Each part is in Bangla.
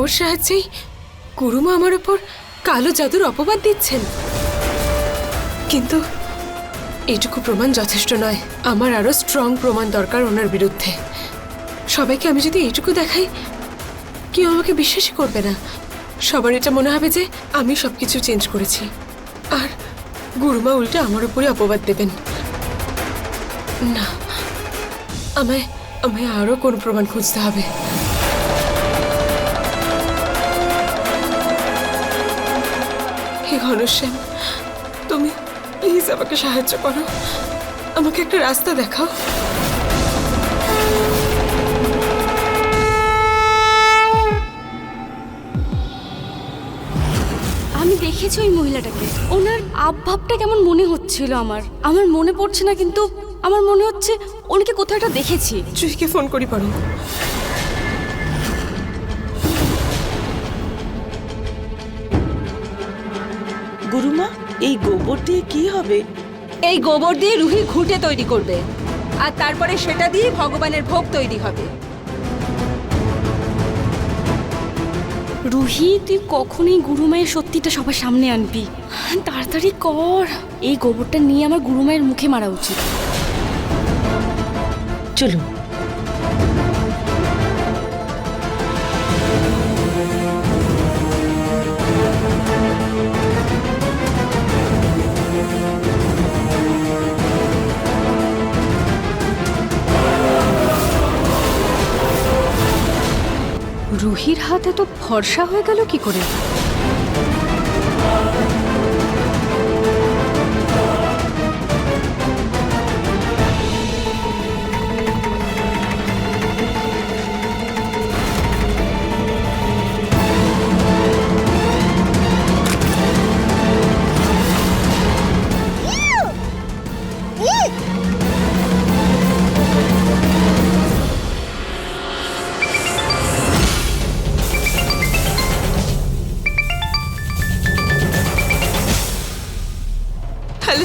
ওর সাহায্যেই গুরুমা আমার ওপর কালো জাদুর অপবাদ দিচ্ছেন। কিন্তু এটুকু প্রমাণ যথেষ্ট নয়। আমার আরও স্ট্রং প্রমাণ দরকার ওনার বিরুদ্ধে। সবাইকে আমি যদি এইটুকু দেখাই, কেউ আমাকে বিশ্বাসই করবে না। সবার এটা মনে হবে যে আমি সবকিছু চেঞ্জ করেছি। আর গুরুমা উল্টে আমার উপরে অপবাদ দেবেন। না, আমায় আমায় আরও কোন প্রমাণ খুঁজতে হবে? হে ঘনশ্যাম তুমি প্লিজ আমাকে সাহায্য করো। আমাকে একটা রাস্তা দেখাও। আমি দেখেছি ওই মহিলাটাকে। ওনার আবভাবটা কেমন মনে হচ্ছিল আমার। আমার মনে পড়ছে না কিন্তু আমার মনে হচ্ছে ওনাকে কোথাও একটা দেখেছি। জুহিকে ফোন করি পারো গুরুমা এই গোবর দিয়ে কি হবে? এই গোবর দিয়ে রুহি ঘুঁটে তৈরি করবে। আর তারপরে সেটা দিয়ে ভগবানের ভোগ তৈরি হবে। রুহি তুই কখনই গুরুমায়ের সত্যিটা সবার সামনে আনবি? তাড়াতাড়ি কর। এই গোবরটা নিয়ে আমার গুরুমায়ের মুখে মারা উচিত। চলুন রুহির হাতে তো ফর্সা হয়ে গেল কি করে?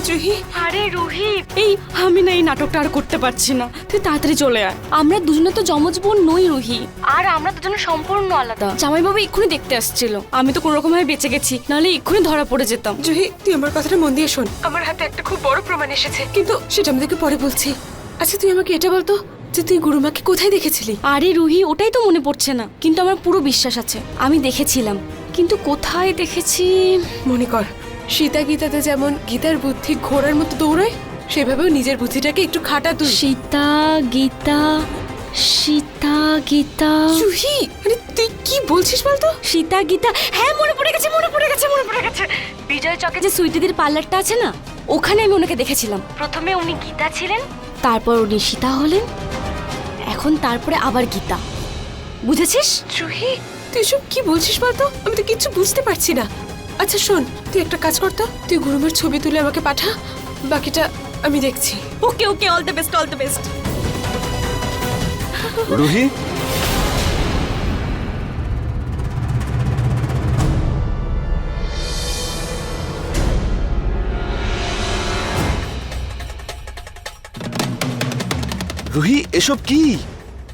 জুহি আরে রুহি এই আমি না এই নাটকটা আর করতে পারছি না। তুই তাড়াতাড়ি চলে আয়। আমরা দুজনে তো যমজ বোন নই রুহি। আর আমরা দুজনে সম্পূর্ণ আলাদা। জামাইবাবু এক্ষুনি দেখতে আসছিল। আমি তো কোনো রকম ভাবে বেঁচে গেছি নাহলে এক্ষুনি ধরা পড়ে যেতাম। জুহি তুই আমার কথাটা মন দিয়ে শোন। আমার হাতে একটা খুব বড় প্রমাণ এসেছে। কিন্তু সেটা আমি তোকে পরে বলছি। আচ্ছা তুই আমাকে এটা বলতো যে তুই গুরুমাকে কোথায় দেখেছিলি? আরে রুহি ওটাই তো মনে পড়ছে না। কিন্তু আমার পুরো বিশ্বাস আছে। আমি দেখেছিলাম। কিন্তু কোথায় দেখেছি? মনে কর সীতা গীতাতে যেমন গীতার বুদ্ধি ঘোড়ার মতো দৌড়ায় সেভাবেও নিজের বুদ্ধিটাকে একটু খাটা তুই সীতা গীতা সীতা গীতা জুহি আরে তুই কি বলছিস বলতো? সীতা গীতা হ্যাঁ মনে পড়ে গেছে মনে পড়ে গেছে মনে পড়ে গেছে। বিজয় চকে যে সুইটিদির পার্লারটা আছে না ওখানে আমি ওনাকে দেখেছিলাম। প্রথমে উনি গীতা ছিলেন তারপর উনি সীতা হলেন এখন তারপরে আবার গীতা। বুঝেছিস? জুহি তুই সব কি বলছিস বলতো? আমি তো কিচ্ছু বুঝতে পারছি না। আচ্ছা শোন তুই একটা কাজ কর তো। তুই গুরুমার ছবি তুলে আমাকে পাঠা বাকিটা আমি দেখছি। Okay okay all the best all the best Ruhi? Ruhi এসব কি?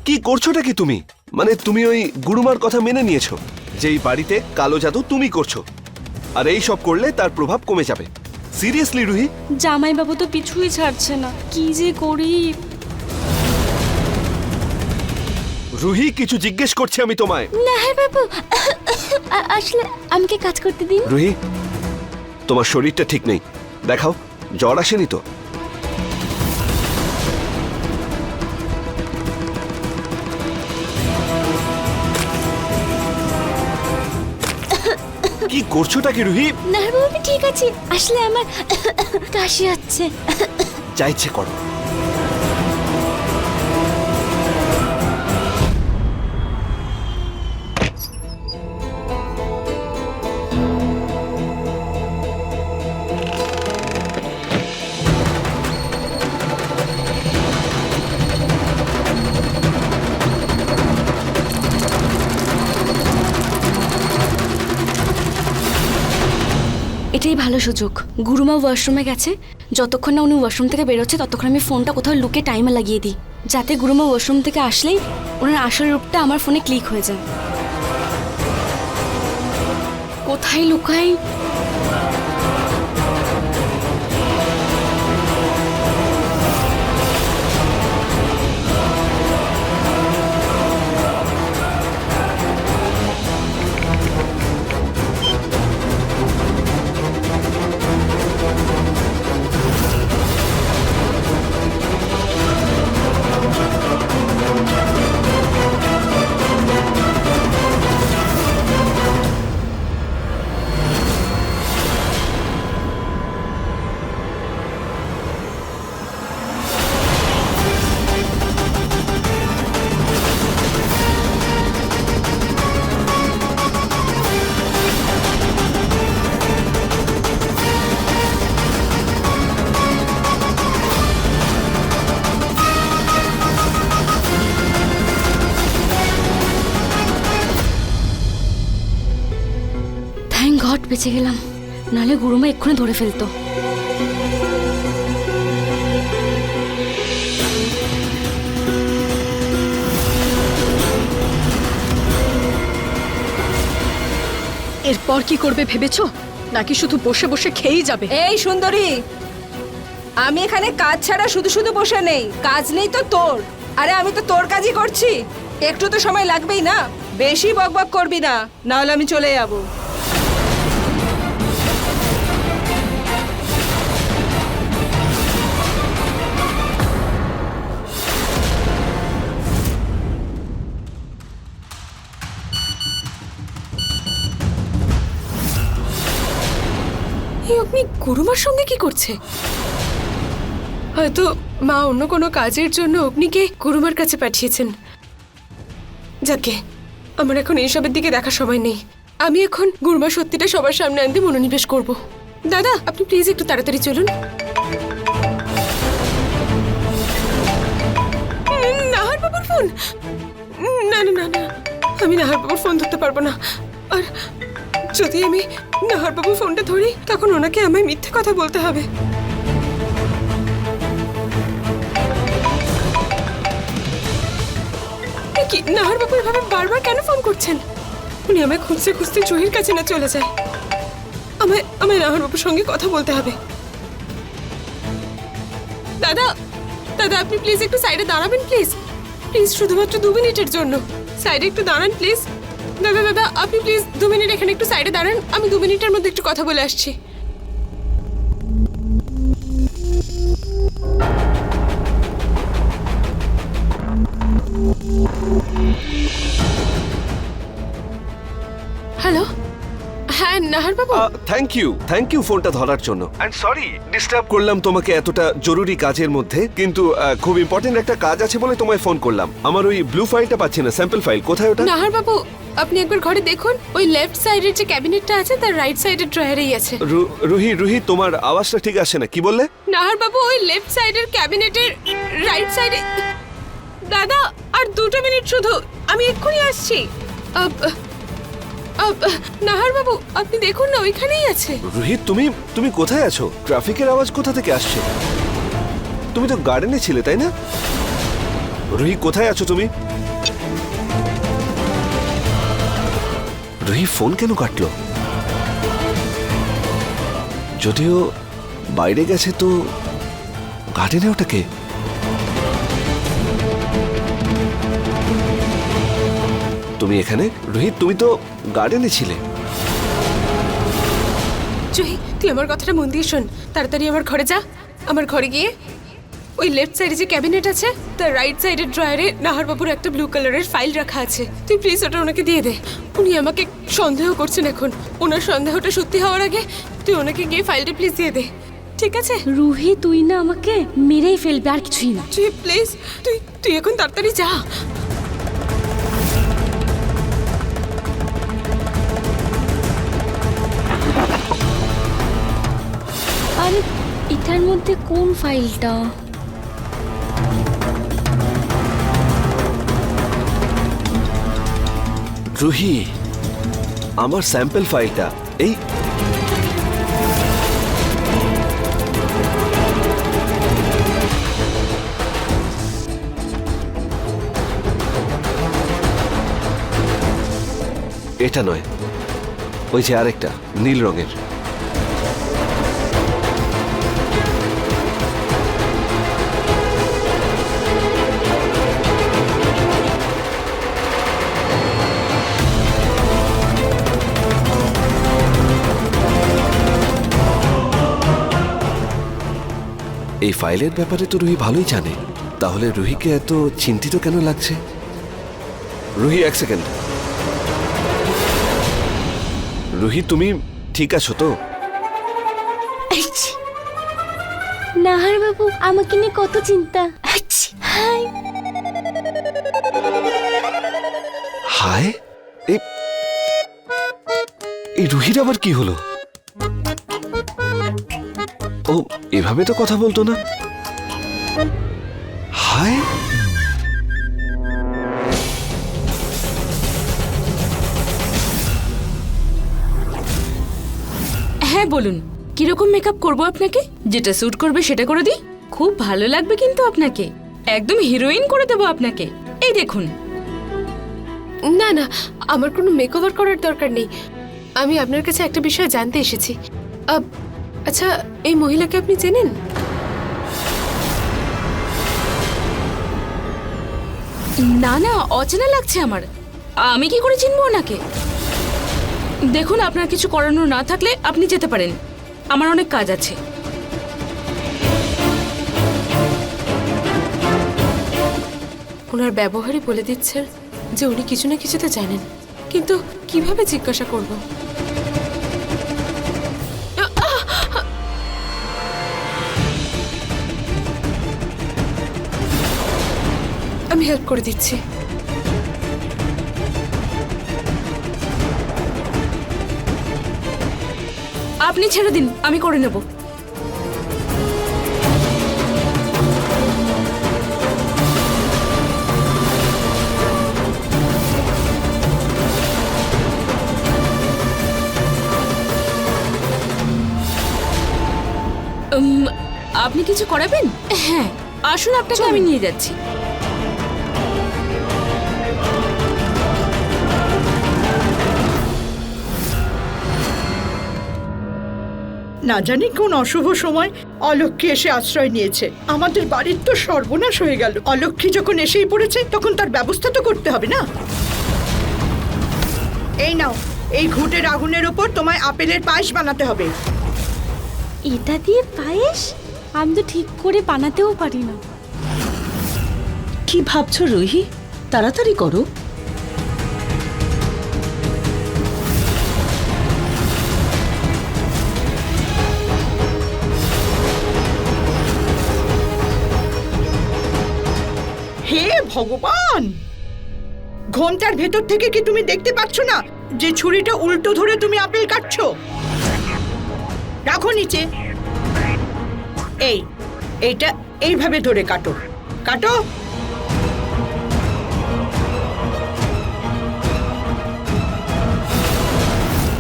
কি করছোটা কি তুমি? মানে তুমি ওই গুরুমার কথা মেনে নিয়েছো। যে এই বাড়িতে কালো জাদু তুমি করছ। আর এই সব করলে তার প্রভাব কমে যাবে। সিরিয়াসলি রুহি? জামাইবাবু তো পিছুই ছাড়ছে না। কি যে করি? রুহি কিছু জিজ্ঞেস করছে আমি তোমায়। না হ্যাঁ বাবু আসলে আমাকে কাজ করতে দিন রুহি তোমার শরীরটা ঠিক নেই। দেখাও জ্বর আসেনি তো? করছোটা কি রুহি? না বাবু ঠিক আছি। আসলে আমার কাশি হচ্ছে। যা ইচ্ছে করো। ভালো সুযোগ। গুরুমা ওয়াশরুমে গেছে। যতক্ষণ না উনি ওয়াশরুম থেকে বেরোচ্ছে, ততক্ষণ আমি ফোনটা কোথাও লুকে টাইমে লাগিয়ে দিই। যাতে গুরুমা ওয়াশরুম থেকে আসলেই ওনার আসল রূপটা আমার ফোনে ক্লিক হয়ে যায়। কোথায় লুকাই? বেঁচে গেলাম। নাহলে গুরুমা এক্ষুনি ধরে ফেলতো। এরপর কি করবে ভেবেছো? নাকি শুধু বসে বসে খেয়েই যাবে? এই সুন্দরী আমি এখানে কাজ ছাড়া শুধু শুধু বসে নেই। কাজ নেই তো তোর। আরে আমি তো তোর কাজই করছি। একটু তো সময় লাগবেই না। বেশি বকবক করবি না। নাহলে আমি চলে যাব। গুরুমার সঙ্গে কি করছে? হয়তো মা অন্য কোনো কাজের জন্য অগ্নিকে গুরুমার কাছে পাঠিয়েছেন। যাকে, আমার এখন এইসবের দিকে দেখার সময় নেই। আমি এখন গুরুমা সত্যিটা সবার সামনে আনতে মনোনিবেশ করব। দাদা, আপনি প্লিজ একটু তাড়াতাড়ি চলুন। নাহার ফোন? না না না না। আমি নাহার বাবুর ফোন ধরতে পারব না। আর যদি আমি নাহার বাবুর ফোনটা ধরি, তখন ওনাকে আমায় মিথ্যে কথা বলতে হবে। কি নাহার বাবু এভাবে বারবার কেন ফোন করছেন? উনি আমায় খুঁজতে খুঁজতে জহির কাছে না চলে যায়। আমায় আমায় নাহার বাবুর সঙ্গে কথা বলতে হবে। দাদা দাদা, আপনি প্লিজ একটু সাইডে দাঁড়াবেন প্লিজ প্লিজ শুধুমাত্র দু মিনিটের জন্য। সাইডে একটু দাঁড়ান প্লিজ দাদা দাদা আপনি প্লিজ দু মিনিট এখানে একটু সাইডে দাঁড়ান। আমি দু মিনিটের মধ্যে একটু কথা বলে আসছি। হ্যালো হ্যাঁ নাহার বাবু থ্যাংক ইউ থ্যাংক ইউ ফোনটা ধরার জন্য। অ্যান্ড সরি ডিস্টার্ব করলাম তোমাকে এতটা জরুরি কাজের মধ্যে কিন্তু আহ, খুব ইম্পর্টেন্ট একটা কাজ আছে বলে তোমায় ফোন করলাম। আমার ওই ব্লু ফাইলটা পাচ্ছি না স্যাম্পল ফাইল কোথায় ওটা? নাহার বাবু আপনি একবার ঘরে দেখুন ওই লেফট সাইডের যে ক্যাবিনেটটা আছে তার রাইট সাইডের ড্রয়ারেই আছে। রু- রুহি রুহি তোমার আওয়াজটা ঠিক আসে না কি বললে? নাহার বাবু ওই লেফট সাইডের ক্যাবিনেটের রাইট সাইডে দাদা আর দুটো মিনিট শুধু আমি এক্ষুনি আসছি। আব, নাহার বাবু আপনি দেখুন না, ওইখানেই আছে। রুহি তুমি তুমি কোথায় আছো? ট্রাফিকের আওয়াজ কোথা থেকে আসছে? তুমি তো গার্ডেনে ছিলে, তাই না? রুহি কোথায় আছো তুমি? রুহি ফোন কেন কাটলো? যদিও বাইরে গেছে তো গার্ডেনে ওটাকে তুমি এখানে? রোহিত তুমি তো গার্ডেনে ছিলে। জুহি তুই আমার কথাটা মন দিয়ে শোন। তাড়াতাড়ি আমার ঘরে যা। আমার ঘরে গিয়ে ওই লেফট সাইডে যে ক্যাবিনেট আছে তার রাইট সাইডের ড্রয়ারে নাহার বাবুর একটা ব্লু কালারের ফাইল রাখা আছে। তুই প্লিজ ওটা ওনাকে দিয়ে দে। উনি আমাকে সন্দেহ করছেন এখন। ওনার সন্দেহটা সত্যি হওয়ার আগে তুই ওনাকে গিয়ে ফাইলটা প্লিজ দিয়ে দে। ঠিক আছে? রুহি তুই না আমাকে মেরেই ফেলবে আর কিছুই না। তুই প্লিজ তুই তুই এখন তাড়াতাড়ি যা। এটার মধ্যে কোন ফাইলটা? রুহি, আমার স্যাম্পল ফাইলটা, এই এটা নয়, ওই যে আরেকটা, নীল রঙের। এই ফাইলের ব্যাপারে তো রুহি ভালোই জানে। তাহলে রুহিকে এত চিন্তিত কেন লাগছে? রুহি এক সেকেন্ড। রুহি তুমি ঠিক আছো তো? নাহার বাবু আমাকে নিয়ে কত চিন্তা। হাই। হায়? এই এই রুহির আবার কি হলো? ও এভাবে তো কথা বলতো না। হায়। হ্যাঁ বলুন কীরকম মেকআপ করব আপনাকে? যেটা স্যুট করবে সেটা করে দিই? খুব ভালো লাগবে কিন্তু আপনাকে। একদম হিরোইন করে দেবো আপনাকে। এই দেখুন। না না আমার কোনো মেকওভার করার দরকার নেই। আমি আপনার কাছে একটা বিষয় জানতে এসেছি। আচ্ছা এই মহিলাকে আপনি চেনেন? না না, অচেনা লাগছে আমার। আমি কি করে চিনবো ওনাকে? দেখুন, আপনার কিছু করানোর না থাকলে আপনি যেতে পারেন। আমার অনেক কাজ আছে। ওনার ব্যবহারই বলে দিচ্ছেন যে উনি কিছু না কিছুতে জানেন। কিন্তু কীভাবে জিজ্ঞাসা করব? আমি হেল্প করে দিচ্ছি। আপনি ছেড়ে দিন আমি করে নেব। আপনি কিছু করাবেন? হ্যাঁ। আসুন আপনাকে আমি নিয়ে যাচ্ছি। না জানি কোন অশুভ সময় অলক্ষ্মী এসে আশ্রয় নিয়েছে। আমাদের বাড়ির তো সর্বনাশ হয়ে গেল। অলক্ষ্মী যখন এসেই পড়েছে তখন তার ব্যবস্থা তো করতে হবে না? এই নাও এই ঘুটের আগুনের ওপর তোমায় আপেলের পায়েস বানাতে হবে। এটা দিয়ে পায়েস? আমি তো ঠিক করে বানাতেও পারি না। কি ভাবছ রোহি? তাড়াতাড়ি করো। ভগবান! ঘণ্টার ভেতর থেকে কি তুমি দেখতে পাচ্ছ না যে ছুরিটা উল্টো ধরে তুমি আপেল কাটছো? রাখো নিচে। এই, এইটা এইভাবে ধরে কাটো। কাটো।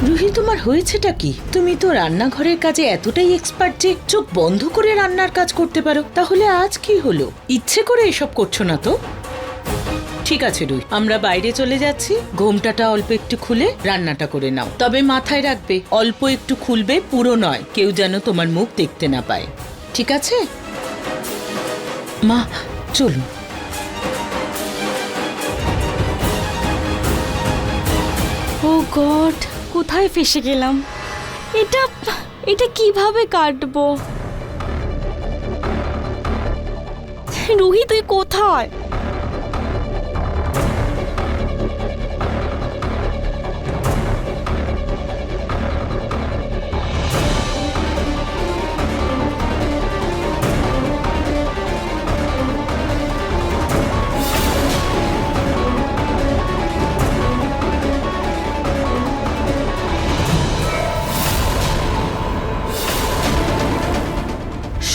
রুহি, তোমার হয়েছেটা কি? তুমি তো রান্নাঘরের কাজে এতটাই এক্সপার্ট যে চোখ বন্ধ করে রান্নার কাজ করতে পারো। তাহলে আজ কি হলো? ইচ্ছে করে এসব করছ না তো? ঠিক আছে, রুই। আমরা বাইরে চলে যাচ্ছি। ঘোমটাটা অল্প একটু খুলে রান্নাটা করে নাও। তবে মাথায় রাখবে, অল্প একটু খুলবে পুরো নয়। কেউ যেন তোমার মুখ দেখতে না পায়। ঠিক আছে? মা, চলুন। ও গড, কোথায় ফেসে গেলাম? এটা এটা কীভাবে কাটবো? রুহি, তুই কোথায়?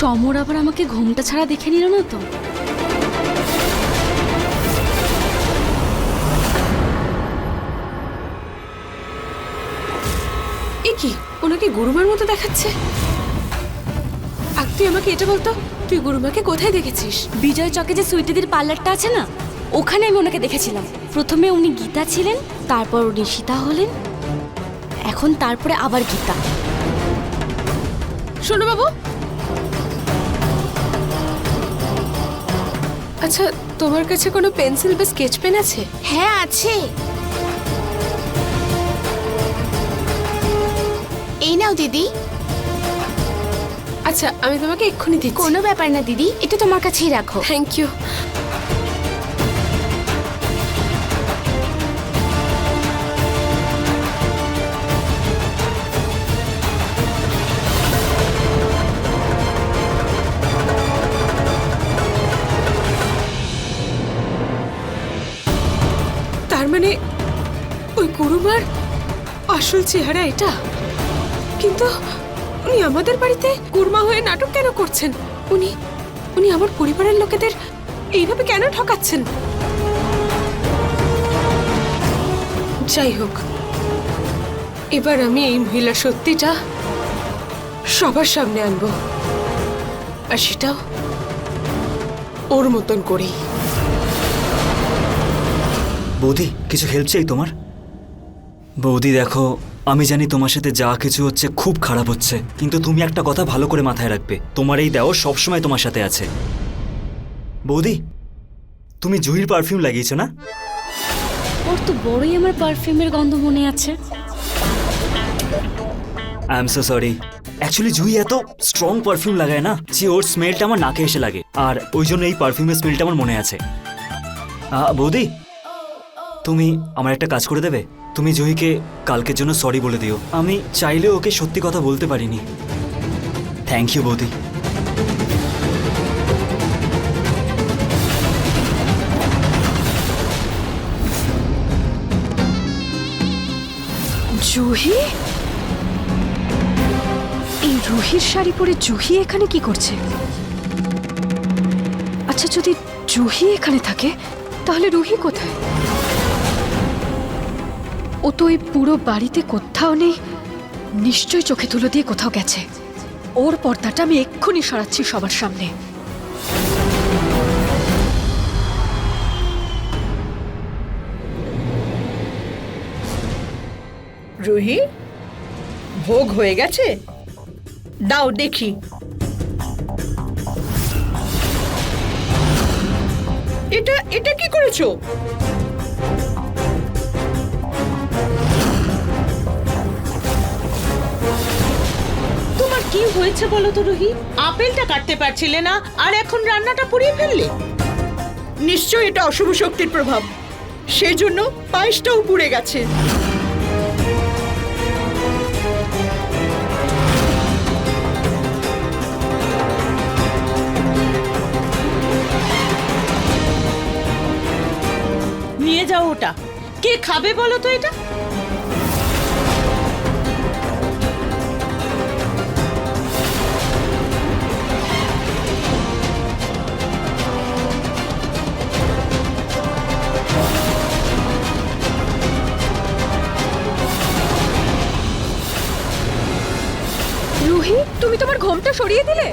সমর আবার আমাকে ঘুমটা ছাড়া দেখে নিল না তো? এ কি, ওনাকে গুরুমার মতো দেখাচ্ছে? আগ, তুই আমাকে এটা বলতো, তুই গুরুমাকে কোথায় দেখেছিস? বিজয় চকে যে সুইটিদির পার্লারটা আছে না, ওখানে আমি ওনাকে দেখেছিলাম। প্রথমে উনি গীতা ছিলেন, তারপর উনি সীতা হলেন, এখন তারপরে আবার গীতা। শোনো বাবু আচ্ছা তোমার কাছে কোনো পেন্সিল বা স্কেচ পেন আছে? হ্যাঁ আছে। এই নাও দিদি। আচ্ছা আমি তোমাকে এক্ষুনি দিচ্ছি। কোনো ব্যাপার না দিদি এটা তোমার কাছেই রাখো। থ্যাংক ইউ মানে ওই গুরুমার আসল চেহারা এটা? কিন্তু উনি আমাদের বাড়িতে কুরমা হয়ে নাটক কেন করছেন? উনি উনি আমার পরিবারের লোকেদের এইভাবে কেন ঠকাচ্ছেন? যাই হোক, এবার আমি এই মহিলা সত্যিটা সবার সামনে আনব। আর সেটাও ওর মতন করেই। বৌদি কিছু হেল্প চাই তোমার? বৌদি দেখো আমি জানি তোমার সাথে যা কিছু হচ্ছে খুব খারাপ হচ্ছে কিন্তু তুমি একটা কথা ভালো করে মাথায় রাখবে তোমার এই দেওর সবসময় তোমার সাথে আছে। বৌদি তুমি জুহির পারফিউম লাগিয়েছো না? ওর তো বড়ই আমার পারফিউমের গন্ধ মনে আছে। I am so sorry actually Juhi এত স্ট্রং পারফিউম লাগায় না যে ওর স্মেলটা আমার নাকে এসে লাগে আর ওই জন্য এই পারফিউমের স্মেলটা আমার মনে আছে। বৌদি তুমি আমার একটা কাজ করে দেবে? তুমি জুহিকে কালকের জন্য সরি বলে দিও। আমি চাইলেও ওকে সত্যি কথা বলতে পারিনি। থ্যাংক ইউ বৌদি। জুহি? এই রুহির শাড়ি পরে জুহি এখানে কি করছে? আচ্ছা যদি জুহি এখানে থাকে, তাহলে রুহি কোথায়? ও তো এই পুরো বাড়িতে কোথাও নেই। নিশ্চয় চোখে তুলো দিয়ে কোথাও গেছে। ওর পর্দাটা আমি এক্ষুনি সরাচ্ছি সবার সামনে। রুহি, ভোগ হয়ে গেছে? দাও, দেখি। এটা এটা কি করেছ? কি হয়েছে বলো তো রুহি? আপেলটা কাটতে পারছিলে না আর এখন রান্নাটা পুড়িয়ে ফেললে? নিশ্চয় এটা অশুভ শক্তির প্রভাব। সেজন্য পায়েসটাও পুড়ে গেছে। নিয়ে যাও ওটা। কে খাবে বলো তো এটা? তুমি তোমার ঘোমটা সরিয়ে দিলে?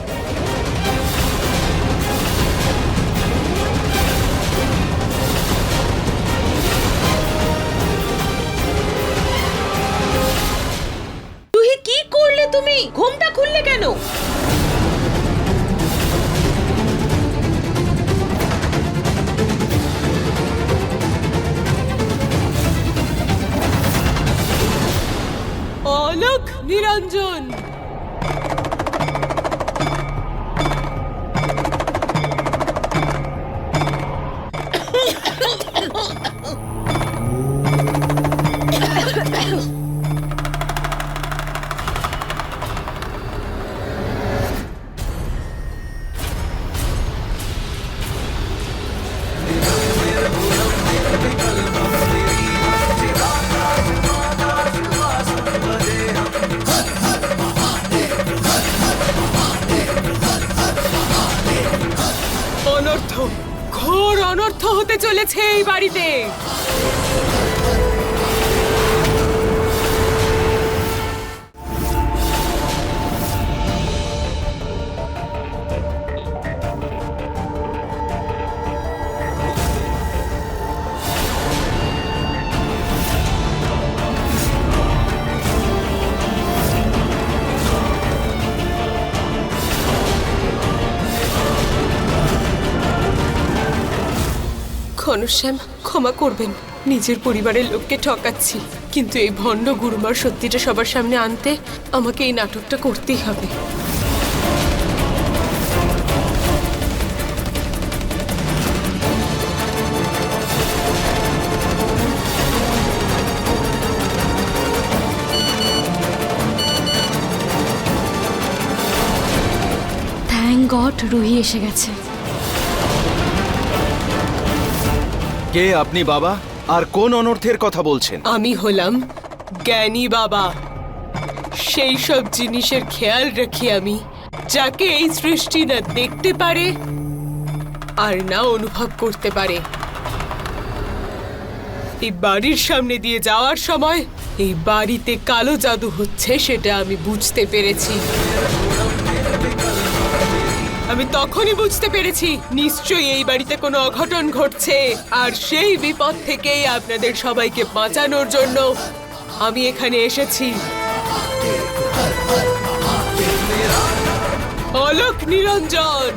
হতে চলেছে এই বাড়িতে। ঘনশ্যাম ক্ষমা করবেন। নিজের পরিবারের লোককে ঠকাচ্ছি। কিন্তু এই ভণ্ড গুরুমার সত্যিটা সবার সামনে আনতে আমাকে এই নাটকটা করতেই হবে। থ্যাংক গড রুহি এসে গেছে। কে আপনি, বাবা? আর কোন অনর্থের কথা বলছেন? আমি হলাম জ্ঞানী বাবা। সেই সব জিনিসের খেয়াল রাখি আমি, যাকে এই সৃষ্টি না দেখতে পারে আর না অনুভব করতে পারে। এই বাড়ির সামনে দিয়ে যাওয়ার সময় এই বাড়িতে কালো জাদু হচ্ছে সেটা আমি বুঝতে পেরেছি। আমি তখনই বুঝতে পেরেছি, নিশ্চয়ই এই বাড়িতে কোনো অঘটন ঘটছে। আর সেই বিপদ থেকেই আপনাদের সবাইকে বাঁচানোর জন্য আমি এখানে এসেছি। অলোক নিরঞ্জন!